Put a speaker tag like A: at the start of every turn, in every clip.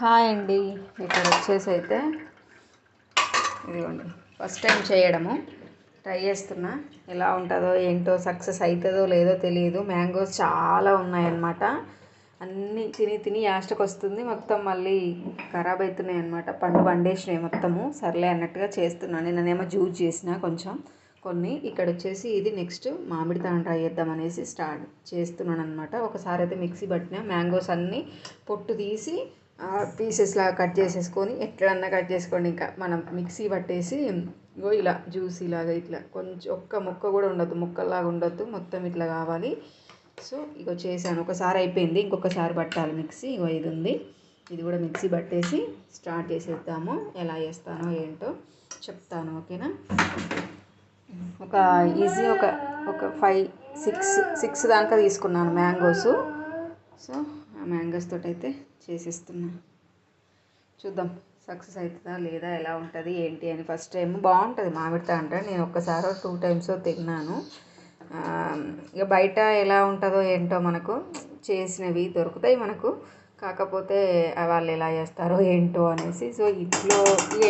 A: Hi అండి. ఇక్కడ వచ్చేసి అయితే ఇదిగోండి. ఫస్ట్ టైం చేయడము. ట్రై చేస్తున్నా. ఎలా ఉంటుందో ఏంటో సక్సెస్ అవుతుందో లేదో తెలియదు. మ్యాంగోస్ చాలా ఉన్నాయన్నమాట. అన్నీ తిని తిని యాస్టకు వస్తుంది. మొత్తం మళ్ళీ ఖరాబ్ అవుతున్నాయి అనమాట పండు పండేసినాయి మొత్తము. సర్లే అన్నట్టుగా చేస్తున్నాను నేనేమో జ్యూస్ చేసిన కొంచెం. కొన్ని. ఇక్కడ వచ్చేసి ఇది నెక్స్ట్ మామిడి తాను ట్రై చేద్దాం అనేసి స్టార్ట్ చేస్తున్నాను అనమాట ఒకసారి అయితే మిక్సీ పట్టిన మ్యాంగోస్ అన్నీ పొట్టు తీసి పీసెస్ లాగా కట్ చేసేసుకొని ఎట్లన్నా కట్ చేసుకోండి ఇంకా. మనం మిక్సీ పట్టేసి ఇగో ఇలా జ్యూస్ ఇలాగా ఇట్లా కొంచెం ఒక్క ముక్క కూడా ఉండొద్దు. ముక్కల్లాగా ఉండొద్దు. మొత్తం ఇట్లా కావాలి. సో ఇగో చేశాను. ఒకసారి అయిపోయింది. ఇంకొకసారి పట్టాలి మిక్సీ. ఇగో ఇది ఉంది. ఇది కూడా మిక్సీ పట్టేసి స్టార్ట్ చేసేద్దాము. ఎలా చేస్తానో ఏంటో చెప్తాను. ఓకేనా? ఒక ఈజీ ఒక ఒక ఫైవ్ సిక్స్ సిక్స్ దాకా తీసుకున్నాను మ్యాంగోస్. సో ఆ మ్యాంగోస్ తోటి అయితే చేసేస్తున్నా. చూద్దాం సక్సెస్ అవుతుందా లేదా ఎలా ఉంటుంది ఏంటి అని. ఫస్ట్ టైం బాగుంటుంది మామిడి తాండ్ర. నేను ఒక్కసారి టూ టైమ్స్ తిన్నాను. ఇక బయట ఎలా ఉంటుందో ఏంటో మనకు చేసినవి దొరుకుతాయి మనకు. కాకపోతే వాళ్ళు ఎలా చేస్తారో ఏంటో అనేసి. సో ఇంట్లో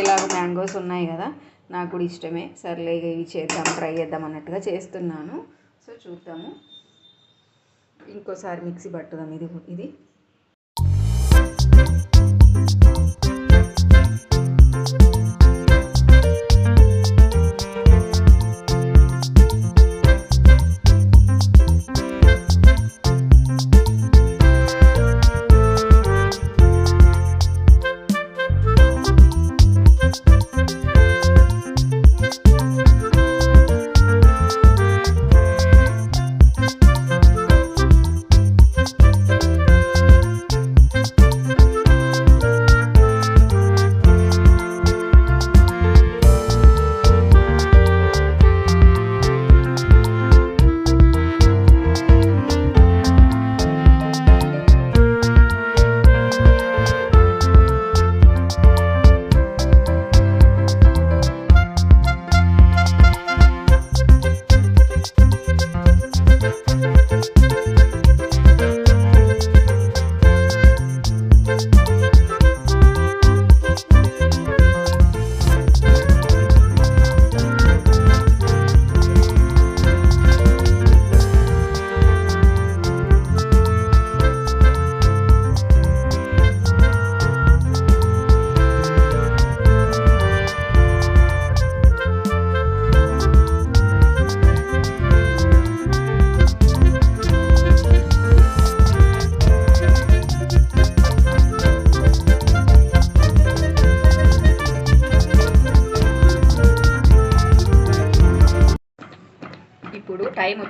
A: ఎలాగో మ్యాంగోస్ ఉన్నాయి కదా నాకు కూడా ఇష్టమే. సర్లే ఇవి చేద్దాం ట్రై చేద్దాం అన్నట్టుగా చేస్తున్నాను. సో చూద్దాము. ఇంకోసారి మిక్సీ పట్టుదాం ఇది ఇది. ఇప్పుడు టైం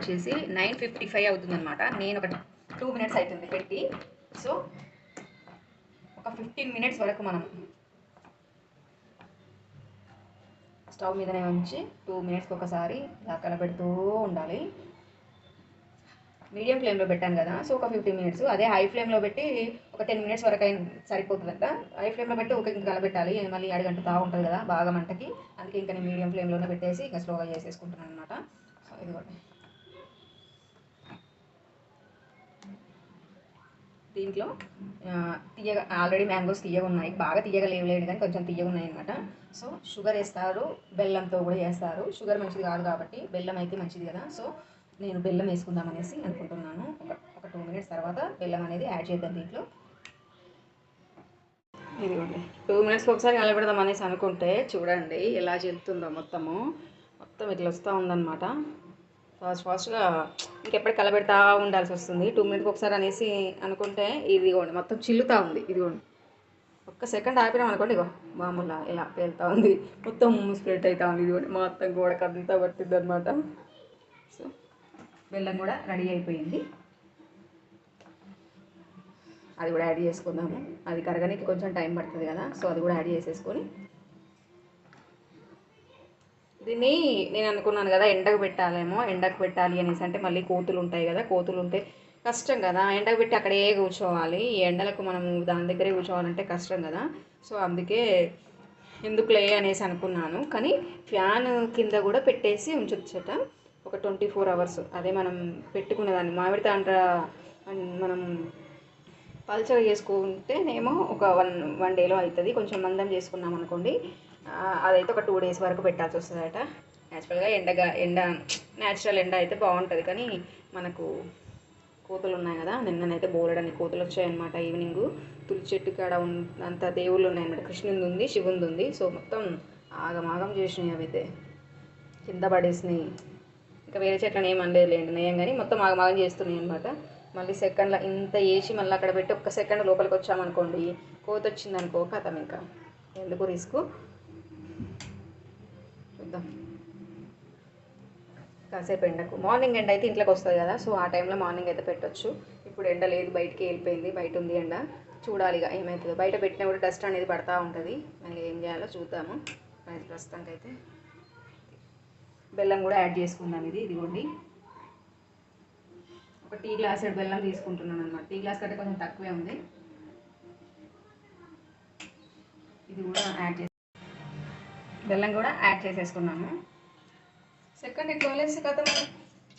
A: వచ్చేసి నైన్ ఫిఫ్టీ ఫైవ్ అవుతుందన్నమాట. నేను ఒక టూ మినిట్స్ అవుతుంది పెట్టి. సో ఒక ఫిఫ్టీన్ మినిట్స్ వరకు మనం స్టవ్ మీదనే ఉంచి టూ మినిట్స్కి ఒకసారి ఇలా పెడుతూ ఉండాలి. మీడియం ఫ్లేమ్లో పెట్టాను కదా సో ఒక ఫిఫ్టీన్ మినిట్స్. అదే హై ఫ్లేమ్లో పెట్టి ఒక టెన్ మినిట్స్ వరకు అయిన సరిపోతుందంట. హై ఫ్లేమ్లో పెట్టి ఒక ఇంకా కలబెట్టాలి. మళ్ళీ అడిగంటుతా ఉంటుంది కదా బాగా మంటకి అందుకే ఇంకా నేను మీడియం ఫ్లేమ్లోనే పెట్టేసి ఇంకా స్లోగా చేసేసుకుంటున్నాను అనమాట సో ఇదిగోండి. దీంట్లో ఆ, తీయగా ఆల్రెడీ మ్యాంగోస్ తీయగా ఉన్నాయి. బాగా తీయగా లేవు లేదు కానీ కొంచెం తీయగా ఉన్నాయి అనమాట సో షుగర్ వేస్తారు బెల్లంతో కూడా వేస్తారు. షుగర్ మంచిది కాదు కాబట్టి బెల్లం అయితే మంచిది కదా. సో నేను బెల్లం వేసుకుందాం అనేసి అనుకుంటున్నాను. ఒక ఒక టూ మినిట్స్ తర్వాత బెల్లం అనేది యాడ్ చేద్దాం దీంట్లో. ఇదిగోండి. టూ మినిట్స్కి ఒకసారి కలపెడదాం అనేసి అనుకుంటే చూడండి ఎలా చెల్తుందో మొత్తము. మొత్తం ఇట్లా వస్తూ ఉందన్నమాట. ఫాస్ట్ ఫాస్ట్గా ఇంకెప్పటి కలబెడతా ఉండాల్సి వస్తుంది. టూ మినిట్స్కి ఒకసారి అనేసి అనుకుంటే ఇదిగోండి మొత్తం చిల్లుతూ ఉంది. ఇదిగోండి. ఒక్క సెకండ్ ఆపినాం అనుకోండి ఇగో మామూలుగా ఇలా పేలుతూ ఉంది. మొత్తం స్ప్రెడ్ అవుతా ఉంది. ఇదిగోండి మొత్తం గోడకు అంతా పట్టింది అనమాట సో బెల్లం కూడా రెడీ అయిపోయింది. అది కూడా యాడ్ చేసుకుందాము. అది కరగడానికి కొంచెం టైం పడుతుంది కదా సో అది కూడా యాడ్ చేసేసుకొని దీన్ని నేను అనుకున్నాను కదా ఎండకు పెట్టాలేమో ఎండకు పెట్టాలి అనేసి. అంటే మళ్ళీ కోతులు ఉంటాయి కదా కోతులు ఉంటే కష్టం కదా. ఎండకు పెట్టి అక్కడే కూర్చోవాలి. ఈ ఎండలకు మనం దాని దగ్గరే కూర్చోవాలంటే కష్టం కదా. సో అందుకే ఎందుకులే అనేసి అనుకున్నాను. కానీ ఫ్యాన్ కింద కూడా పెట్టేసి ఉంచొచ్చట. ఒక ట్వంటీ ఫోర్ అవర్స్. అదే మనం పెట్టుకునేదాన్ని మామిడి తాండ్ర మనం పల్చగా చేసుకుంటేనేమో ఒక వన్ వన్ డేలో అవుతుంది. కొంచెం మందం చేసుకున్నాం అనుకోండి అదైతే ఒక టూ డేస్ వరకు పెట్టాల్సి వస్తుందట. యాక్చువల్గా ఎండగా ఎండ న్యాచురల్ ఎండ అయితే బాగుంటుంది. కానీ మనకు కోతులు ఉన్నాయి కదా నిన్ననైతే బోలెడని కోతులు వచ్చాయన్నమాట ఈవినింగ్ తులి చెట్టు కాడ ఉన్- అంత దేవుళ్ళు ఉన్నాయన్నమాట. కృష్ణుంది ఉంది శివుంది ఉంది. సో మొత్తం ఆగమాగం చేసినాయి అవి అయితే కింద పడేసినాయి. ఇంకా వేరే చెట్లను ఏం అనలేదులేండి నయం కానీ మొత్తం ఆగమాగం చేస్తున్నాయి అనమాట మళ్ళీ సెకండ్లో ఇంత వేసి మళ్ళీ అక్కడ పెట్టి ఒక్క సెకండ్ లోపలికి వచ్చామనుకోండి కోత వచ్చిందనుకో కథం ఇంకా. ఎందుకు రిస్క్? చూద్దాం. కాసేపు ఎండకు. మార్నింగ్ ఎండ అయితే ఇంట్లోకి వస్తుంది కదా సో ఆ టైంలో మార్నింగ్ అయితే పెట్టొచ్చు. ఇప్పుడు ఎండ లేదు బయటికి వెళ్ళిపోయింది బయట ఉంది ఎండ. చూడాలి ఇక ఏమవుతుందో బయట పెట్టినా కూడా డస్ట్ అనేది పడతా ఉంటుంది. మళ్ళీ ఏం చేయాలో చూద్దాము. మరి ప్రస్తుతానికి అయితే బెల్లం కూడా యాడ్ చేసుకుందాం ఇది. ఇదిగోండి. ఒక టీ గ్లాస్ బెల్లం తీసుకుంటున్నాను అనమాట టీ గ్లాస్ కంటే కొంచెం తక్కువే ఉంది. ఇది కూడా యాడ్ బెల్లం కూడా యాడ్ చేసేసుకున్నాము. సెకండ్ ఇట్లా వదిలేసి కథ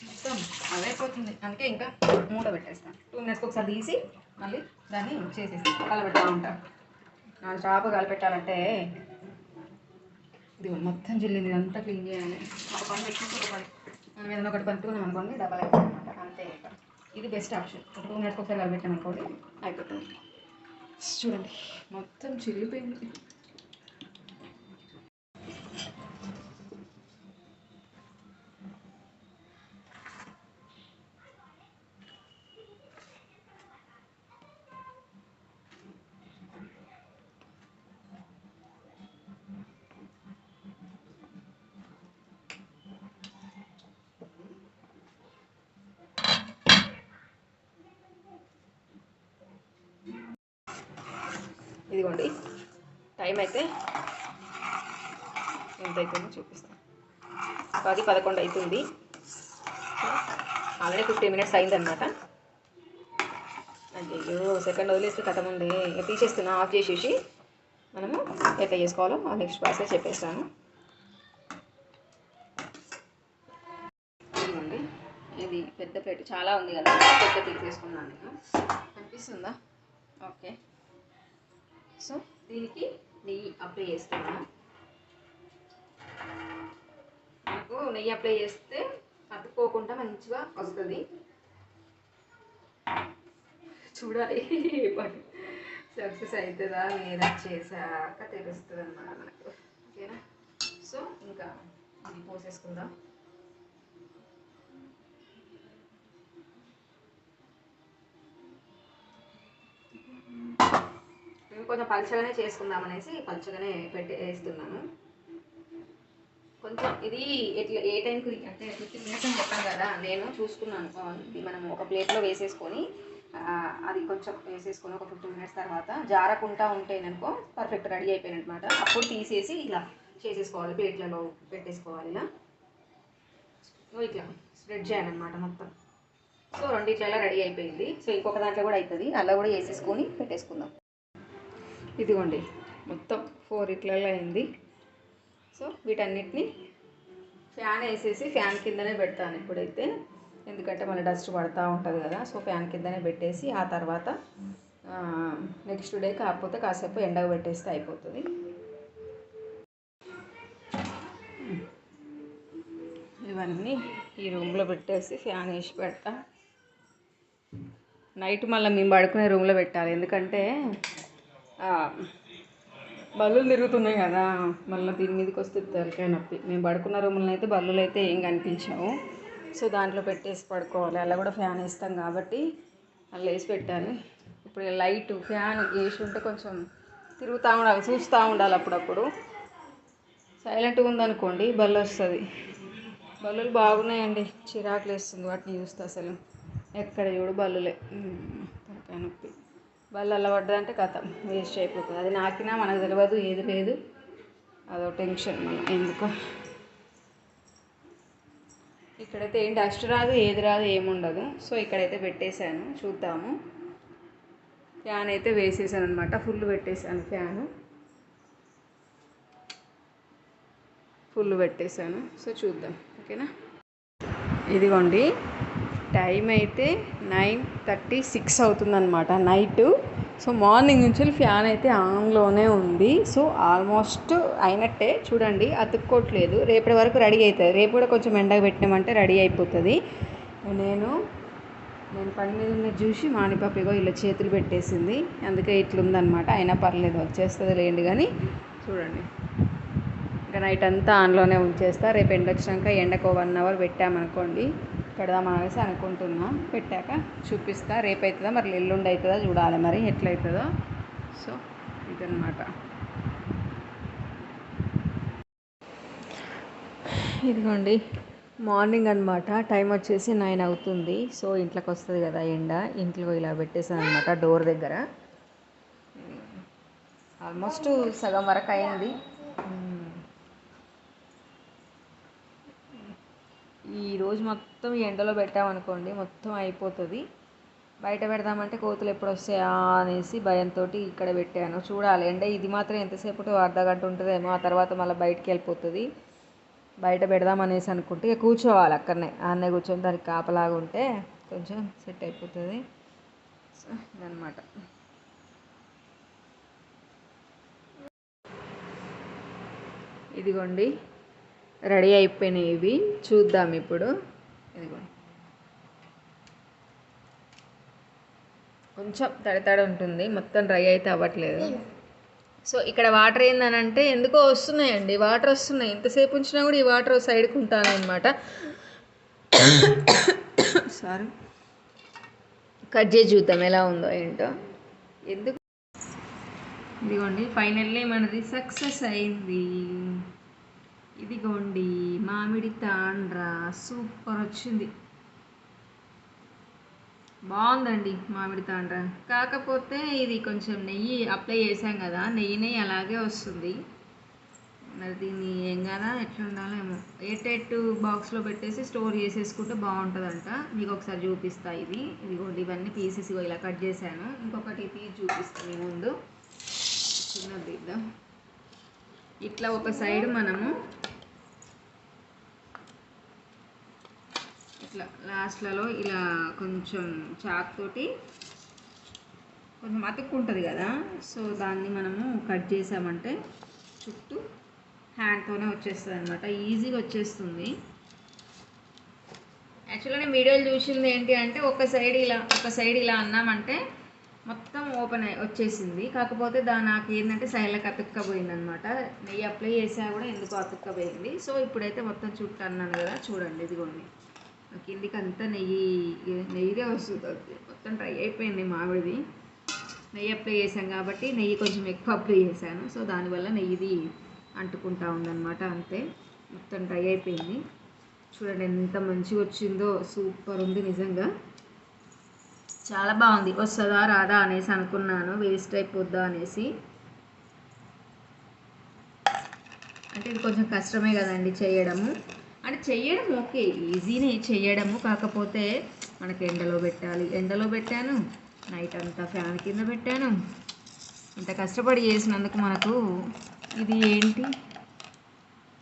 A: మొత్తం అదైపోతుంది అందుకే ఇంకా మూత పెట్టేస్తాను టూ మినిట్స్కి ఒకసారి తీసి మళ్ళీ దాన్ని చేసేసి కలబెడతా ఉంటాం. నా చేప కలిపెట్టాలంటే ఇది మొత్తం జిల్లింది ఇదంతా క్లీన్ చేయాలి. ఒక పని పెట్టి ఒక పని. మనం ఏదైనా ఒకటి పనుకున్నాం అనుకోండి డబల్ అయిపోతుంది అనమాట అంతే ఇంకా. ఇది బెస్ట్ ఆప్షన్ ఒక టూ మినిట్స్కి ఒకసారి కలిపెట్టాం అనుకోండి అయిపోతుంది. చూడండి. మొత్తం చిరిగిపోయింది. ఇదిగోండి. టైం అయితే ఎంత అవుతుందో చూపిస్తాను. పది పదకొండు అవుతుంది ఆల్రెడీ ఫిఫ్టీన్ మినిట్స్ అయిందనమాట అయ్యో సెకండ్ వదిలేస్తే కథ ఉంది తీసేస్తున్నా ఆఫ్ చేసేసి మనము ఎట్లా చేసుకోవాలో నెక్స్ట్ ప్రాసెస్ చెప్పేస్తాను. ఇదిగోండి. ఇది పెద్ద ప్లేట్. చాలా ఉంది కదా. పెద్ద తీసేసుకున్నాను నేను. కనిపిస్తుందా ఓకే సో దీనికి నెయ్యి అప్లై చేస్తున్నాను మనకు నెయ్యి అప్లై చేస్తే అతుక్కోకుండా మంచిగా వస్తుంది. చూడాలి సక్సెస్ అవుతుందా లేదా చేశాక తెలుస్తుంది అన్నమాట మనకు ఓకేనా? సో ఇంకా ఇది పోసేసుకుందాం. మేము కొంచెం పలుచగానే చేసుకుందాం అనేసి పలుచగానే పెట్టి వేస్తున్నాను. కొంచెం ఇది ఎట్లా ఏ టైంకి అంటే ఫిఫ్టీన్ మినిట్స్ అని చెప్పాను కదా నేను చూసుకున్నాను. ఇది మనం ఒక ప్లేట్లో వేసేసుకొని అది కొంచెం వేసేసుకొని ఒక ఫిఫ్టీన్ మినిట్స్ తర్వాత జారకుండా ఉంటేననుకో పర్ఫెక్ట్ రెడీ అయిపోయినమాట అనమాట అప్పుడు తీసేసి ఇలా చేసేసుకోవాలి ప్లేట్లలో పెట్టేసుకోవాలి ఇలా. ఇట్లా స్ప్రెడ్ చేయాలన్నమాట మొత్తం. సో రెండిట్లలో రెడీ అయిపోయింది. సో ఇంకొక దాంట్లో కూడా అవుతుంది అలా కూడా వేసేసుకొని పెట్టేసుకుందాం. ఇదిగోండి మొత్తం ఫోర్ ఇట్లలో అయింది. సో వీటన్నిటిని ఫ్యాన్ వేసేసి ఫ్యాన్ కిందనే పెడతాను ఇప్పుడైతే. ఎందుకంటే మళ్ళీ డస్ట్ పడుతూ ఉంటుంది కదా సో ఫ్యాన్ కిందనే పెట్టేసి ఆ తర్వాత నెక్స్ట్ డే కాకపోతే కాసేపు ఎండకు పెట్టేస్తే అయిపోతుంది. ఇవన్నీ ఈ రూమ్లో పెట్టేసి ఫ్యాన్ వేసి పెడతా. నైట్ మళ్ళీ మేము పడుకునే రూమ్లో పెట్టాలి ఎందుకంటే బల్లులు తిరుగుతున్నాయి కదా. మళ్ళీ దీని మీదకి వస్తే తలకాయ నొప్పి. మేము పడుకున్న రూములను అయితే బల్లులు అయితే ఏం కనిపించావు. సో దాంట్లో పెట్టేసి పడుకోవాలి. అలా కూడా ఫ్యాన్ వేస్తాం కాబట్టి అలా వేసి పెట్టాలి. ఇప్పుడు లైట్ ఫ్యాన్ వేసి ఉంటే కొంచెం తిరుగుతూ ఉండాలి చూస్తూ ఉండాలి అప్పుడప్పుడు. సైలెంట్గా ఉందనుకోండి బల్లు వస్తుంది. బల్లులు బాగున్నాయండి. చిరాకులు వేస్తుంది వాటిని చూస్తే అసలు. ఎక్కడ చూడు బల్లులే. తలకాయ నొప్పి. బల్లు అల్ల పడ్డదంటే కథ వేస్ట్ అయిపోతుంది. అది నాకినా మనకు తెలియదు ఏది లేదు. అదో టెన్షన్ మనం ఎందుకు. ఇక్కడైతే ఏం డస్ట్ రాదు ఏది రాదు ఏముండదు. సో ఇక్కడైతే పెట్టేశాను చూద్దాము. ఫ్యాన్ అయితే వేసేసాను అనమాట ఫుల్ పెట్టేశాను ఫ్యాను. ఫుల్ పెట్టేశాను. సో చూద్దాం ఓకేనా? ఇదిగోండి. టైం అయితే నైన్ థర్టీ సిక్స్ అవుతుందన్నమాట నైట్. సో మార్నింగ్ నుంచి ఫ్యాన్ అయితే ఆన్లోనే ఉంది. సో ఆల్మోస్ట్ అయినట్టే. చూడండి అతుక్కోవట్లేదు రేపటి వరకు రెడీ అవుతుంది. రేపు కూడా కొంచెం ఎండగా పెట్టినామంటే రెడీ అయిపోతుంది. నేను నేను పని మీద ఉన్న చూసి మానిపాప ఇలా చేతులు పెట్టేసింది. అందుకే ఇట్లుందనమాట అయినా పర్లేదు వచ్చేస్తుంది లేండి కానీ చూడండి. ఇంకా నైట్ అంతా ఆన్లోనే ఉంచేస్తా. రేపు ఎండ వచ్చినాక ఎండకు వన్ అవర్ పెట్టామనుకోండి. పెడదామనేసి అనుకుంటున్నా. పెట్టాక చూపిస్తా. రేపు అవుతుందా మరి ఎల్లుండి అవుతుందా చూడాలి మరి ఎట్లయితుందో సో ఇదన్నమాట. ఇదిగోండి. మార్నింగ్ అనమాట టైం వచ్చేసి నైన్ అవుతుంది. సో ఇంట్లోకి వస్తుంది కదా ఎండ. ఇంట్లో ఇలా పెట్టేసాను అనమాట డోర్ దగ్గర. ఆల్మోస్ట్ సగం వరకు అయింది. ఈ రోజు మొత్తం ఎండలో పెట్టామనుకోండి మొత్తం అయిపోతుంది. బయట పెడదామంటే కోతులు ఎప్పుడు వస్తాయా అనేసి భయంతో ఇక్కడ పెట్టాను. చూడాలి ఎండ ఇది మాత్రం ఎంతసేపు అర్ధ గంట ఉంటుందేమో ఆ తర్వాత మళ్ళీ బయటికి వెళ్ళిపోతుంది. బయట పెడదాం అనేసి అనుకుంటే ఇక కూర్చోవాలి అక్కడనే. ఆడనే కూర్చొని దానికి కాపలాగా ఉంటే కొంచెం సెట్ అయిపోతుంది. అనమాట ఇదిగోండి. రెడీ అయిపోయినాయి ఇవి చూద్దాం ఇప్పుడు. ఇదిగో. కొంచెం తడి తడి ఉంటుంది మొత్తం డ్రై అయితే అవ్వట్లేదు. సో ఇక్కడ వాటర్ ఏందనంటే ఎందుకో వస్తున్నాయండి వాటర్ వస్తున్నాయి. ఎంతసేపు ఉంచినా కూడా ఈ వాటర్ సైడ్కి ఉంటాను అనమాట సారీ. కట్ చేసి చూద్దాం ఎలా ఉందో ఏంటో. ఎందుకు? ఇదిగోండి ఫైనల్లీ మనది సక్సెస్ అయింది. ఇదిగోండి మామిడి తాండ్ర. సూపర్ వచ్చింది. బాగుందండి మామిడి తాండ్ర. కాకపోతే ఇది కొంచెం నెయ్యి అప్లై చేసాం కదా నెయ్యి నెయ్యి అలాగే వస్తుంది. మరి దీన్ని ఏం కదా ఎట్లా ఉండాలో ఏమో. ఎయిట్ బాక్స్లో పెట్టేసి స్టోర్ చేసేసుకుంటే బాగుంటుందంట. మీకు ఒకసారి చూపిస్తా ఇది. ఇదిగోండి ఇవన్నీ పీసెస్ ఇలా కట్ చేశాను. ఇంకొకటి తీసి చూపిస్తాను మీ ముందు. చిన్నది ఇద్దాం ఇట్లా ఒక సైడ్ మనము ఇట్లా లాస్ట్లలో ఇలా కొంచెం చాక్ తోటి కొంచెం అతుక్కుంటుంది కదా. సో దాన్ని మనము కట్ చేసామంటే చుట్టూ హ్యాండ్తోనే వచ్చేస్తుంది అనమాట ఈజీగా వచ్చేస్తుంది. యాక్చువల్గా నేను వీడియోలు చూసింది ఏంటి అంటే ఒక సైడ్ ఇలా ఒక సైడ్ ఇలా అన్నామంటే మొత్తం ఓపెన్ అయి వచ్చేసింది. కాకపోతే దా నాకు ఏంటంటే సైడ్లకు అతుక్కపోయింది అనమాట నెయ్యి అప్లై చేసా కూడా ఎందుకో అతుక్కపోయింది. సో ఇప్పుడైతే మొత్తం చుట్టూ అన్నాను కదా. చూడండి ఇదిగోండి. కిందికి అంతా నెయ్యి నెయ్యిదే వస్తుంది. మొత్తం డ్రై అయిపోయింది మామిడిది. నెయ్యి అప్లై చేశాం కాబట్టి నెయ్యి కొంచెం ఎక్కువ అప్లై చేశాను. సో దానివల్ల నెయ్యిది అంటుకుంటా ఉందన్నమాట అంతే. మొత్తం డ్రై అయిపోయింది. చూడండి ఎంత మంచిగా వచ్చిందో. సూపర్ ఉంది నిజంగా. చాలా బాగుంది. వస్తుందా రాదా అనేసి అనుకున్నాను. వేస్ట్ అయిపోద్దా అనేసి. అంటే ఇది కొంచెం కష్టమే కదండి చేయడము. అంటే చేయడం ఓకే ఈజీనే చేయడము. కాకపోతే మనకి ఎండలో పెట్టాలి. ఎండలో పెట్టాను నైట్ అంతా ఫ్యాన్ కింద పెట్టాను. ఇంత కష్టపడి చేసినందుకు మనకు ఇది ఏంటి?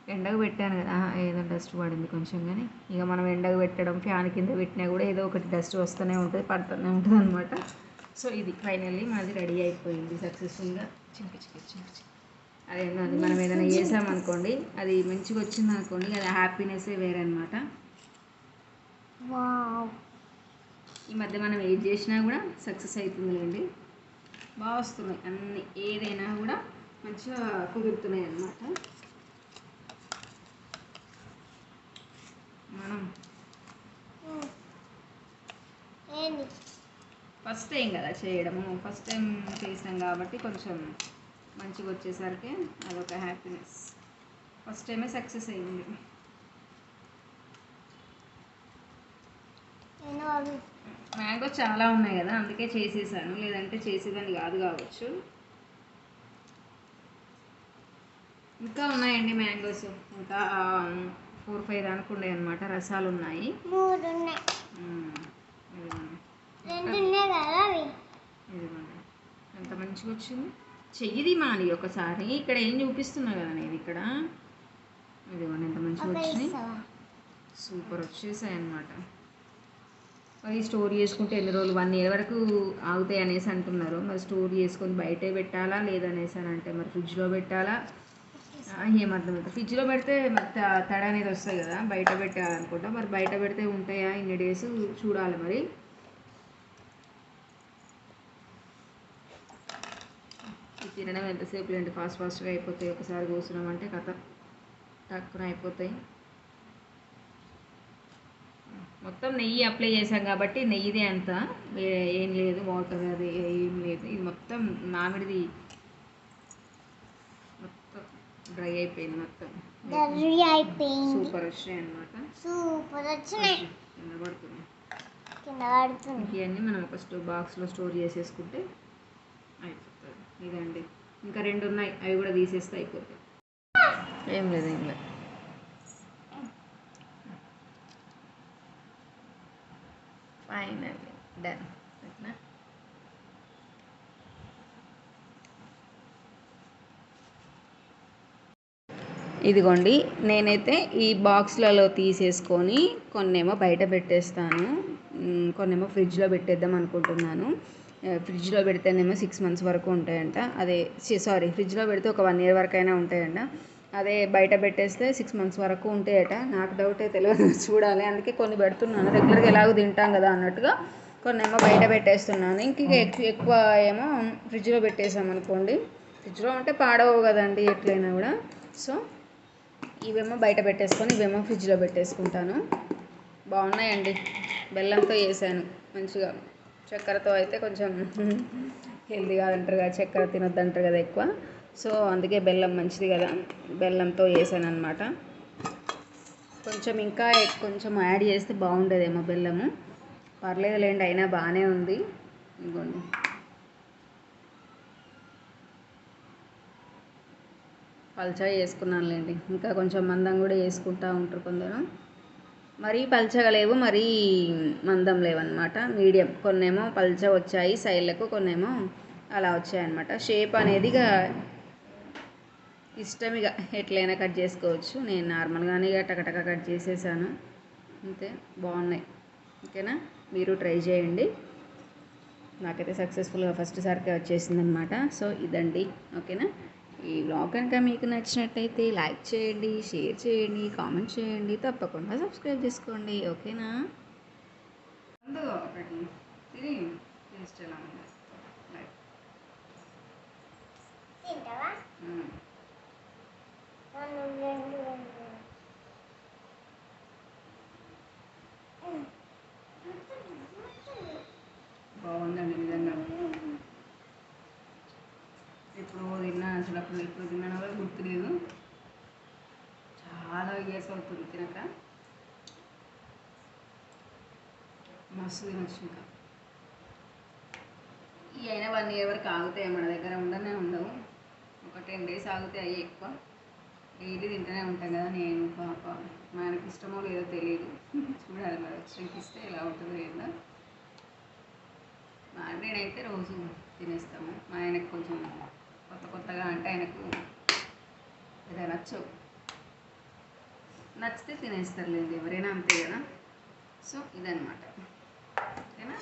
A: ఎండకు పెట్టాను కదా. ఏదో డస్ట్ పడింది కొంచెం కానీ ఇక మనం ఎండకు పెట్టడం ఫ్యాన్ కింద పెట్టినా కూడా ఏదో ఒకటి డస్ట్ వస్తూనే ఉంటుంది పడుతూనే ఉంటుంది అనమాట సో ఇది ఫైనల్లీ మనది రెడీ అయిపోయింది సక్సెస్ఫుల్గా. చింకి చింకి చింకి అదే అది మనం ఏదైనా చేసామనుకోండి అది మంచిగా వచ్చింది అనుకోండి అది హ్యాపీనెస్సే వేరే అనమాట ఈ మధ్య మనం ఏది చేసినా కూడా సక్సెస్ అవుతుందిలేండి బాగా వస్తున్నాయి అన్ని ఏదైనా కూడా మంచిగా కుదురుతున్నాయి అన్నమాట మనం ఫస్ట్ టైం కదా చేయడము. ఫస్ట్ టైం చేసాం కాబట్టి కొంచెం మంచిగా వచ్చేసరికి అదొక హ్యాపీనెస్ ఫస్ట్ టైమే సక్సెస్ అయింది. మ్యాంగో చాలా ఉన్నాయి కదా అందుకే చేసేసాను. లేదంటే చేసేదాన్ని కాదు కావచ్చు. ఇంకా ఉన్నాయండి మ్యాంగోస్ ఇంకా ఫోర్ ఫైవ్ దానికి ఉన్నాయి అనమాట రసాలు ఉన్నాయి. ఎంత మంచిగా వచ్చింది? చెయ్యిది మాని ఒకసారి. ఇక్కడ ఏం చూపిస్తున్నా కదా నేను ఇక్కడ? ఇదిగోండి ఎంత మంచిగా వచ్చినాయి.
B: ఇస్తావా?
A: సూపర్ వచ్చేసాయి అన్నమాట మరి స్టోర్ చేసుకుంటే ఎన్ని రోజులు వన్ ఇయర్ వరకు ఆగుతాయి అనేసి అంటున్నారు. మరి స్టోర్ చేసుకొని బయటే పెట్టాలా లేదనేసి అని అంటే మరి ఫ్రిడ్జ్లో పెట్టాలా? ఆ, ఏం అర్థం అవుతుంది ఫ్రిడ్జ్లో పెడితే మరి తడ అనేది వస్తుంది కదా బయట పెట్టాలనుకుంటా. మరి బయట పెడితే ఉంటాయా? ఇన్ని డేస్ చూడాలి మరి. తినడం ఎంతసేపు లేండి? ఫాస్ట్ ఫాస్ట్గా అయిపోతాయి. ఒకసారి కూర్చున్నామంటే కథ టక్కున అయిపోతాయి. మొత్తం నెయ్యి అప్లై చేసాం కాబట్టి నెయ్యిదే అంత. ఏం లేదు వాటర్ అది ఏం లేదు. ఇది మొత్తం మామిడిది. మొత్తం డ్రై అయిపోయింది మొత్తం.
B: అయిపోయింది.
A: సూపర్ వచ్చినాయి అనమాట
B: సూపర్ వచ్చినాయి.
A: కింద పడుతున్నాయి
B: కింద పడుతుంది
A: ఇంక ఇవన్నీ మనం ఒక స్టో బాక్స్లో స్టోర్ చేసేసుకుంటే అయిపోతుంది ఇదండి. ఇంకా రెండు ఉన్నాయి అవి కూడా తీసేస్తే అయిపోతాయి. ఏం లేదు ఏం లేదు. ఫైనల్ డన్ ఓకేనా? ఇదిగోండి నేనైతే ఈ బాక్స్లలో తీసేసుకొని కొన్నేమో బయట పెట్టేస్తాను. కొన్నేమో ఫ్రిడ్జ్లో పెట్టేద్దాం అనుకుంటున్నాను. ఫ్రిడ్జ్లో పెడితేనేమో సిక్స్ మంత్స్ వరకు ఉంటాయంట. అదే సారీ ఫ్రిడ్జ్లో పెడితే ఒక వన్ ఇయర్ వరకు అయినా ఉంటాయంట. అదే బయట పెట్టేస్తే సిక్స్ మంత్స్ వరకు ఉంటాయట. నాకు డౌటే తెలియదు చూడాలి. అందుకే కొన్ని పెడుతున్నాను. రెగ్యులర్గా ఎలాగో తింటాం కదా అన్నట్టుగా కొన్ని ఏమో బయట పెట్టేస్తున్నాను. ఇంక ఎక్కువ ఎక్కువ ఏమో ఫ్రిడ్జ్లో పెట్టేసాం అనుకోండి. ఫ్రిడ్జ్లో ఉంటే పాడవు కదండి ఎట్లయినా కూడా. సో ఇవేమో బయట పెట్టేసుకొని ఇవేమో ఫ్రిడ్జ్లో పెట్టేసుకుంటాను. బాగున్నాయండి. బెల్లంతో వేసాను మంచిగా. చక్కెరతో అయితే కొంచెం హెల్తీ కాదంటారు కదా చక్కెర తినొద్దు అంటారు కదా ఎక్కువ. సో అందుకే బెల్లం మంచిది కదా బెల్లంతో వేసాను అనమాట కొంచెం ఇంకా కొంచెం యాడ్ చేస్తే బాగుండేదేమో బెల్లము. పర్లేదులేండి అయినా బాగానే ఉంది. ఇదిగోండి. చేసుకున్నాను చేసుకున్నానులేండి. ఇంకా కొంచెం మందం కూడా వేసుకుంటూ ఉంటారు కొందరు. మరీ పల్చగా లేవు మరీ మందం లేవన్నమాట. మీడియం. కొన్నేమో పల్చ వచ్చాయి సైడ్లకు కొన్నేమో అలా వచ్చాయన్నమాట. షేప్ అనేది ఇక ఇష్టం ఇక ఎట్లయినా కట్ చేసుకోవచ్చు. నేను నార్మల్గానే ఇక టకటక కట్ చేసేసాను. అంతే బాగున్నాయి. ఓకేనా? మీరు ట్రై చేయండి. నాకైతే సక్సెస్ఫుల్గా ఫస్ట్ సార్కే వచ్చేసింది అనమాట సో ఇదండి. ఓకేనా? ఈ బ్లాగ్ కనుక మీకు నచ్చినట్టయితే లైక్ చేయండి షేర్ చేయండి కామెంట్ చేయండి తప్పకుండా సబ్స్క్రైబ్ చేసుకోండి. ఓకేనా? ముందు ఒకటి తిని టేస్ట్ ఎలా ఉంది. లైక్
B: తింటావా?
A: మ్మ్.
B: రెండు రెండు రెండు
A: బాగుందండి నిజంగా. ఎప్పుడు తిన్నా అసలు అప్పుడు ఎప్పుడు తిన్నానో కూడా గుర్తులేదు. చాలా ఇయర్స్ అవుతుంది తినక. మస్తు తినొచ్చు ఇంకా. ఈ అయినా వన్ ఇయర్ వరకు ఆగుతాయి మన దగ్గర ఉండనే ఉండవు. ఒక టెన్ డేస్ ఆగితే అయ్యి ఎక్కువ. డైలీ తింటూనే ఉంటాం కదా నేను పాప. మా ఆయనకి ఇష్టమో లేదో తెలియదు. చూడాలి మరి వచ్చినకి ఇస్తే ఎలా ఉంటుందో ఏందో. మా నేనైతే రోజు తినేస్తాము. మా ఆయనకు కొంచెం కొత్త కొత్తగా అంటే ఆయనకు ఇది నచ్చవు నచ్చితే తినేస్తారు లేదు ఎవరైనా అంతే కదా? సో ఇదన్నమాట. ఓకేనా?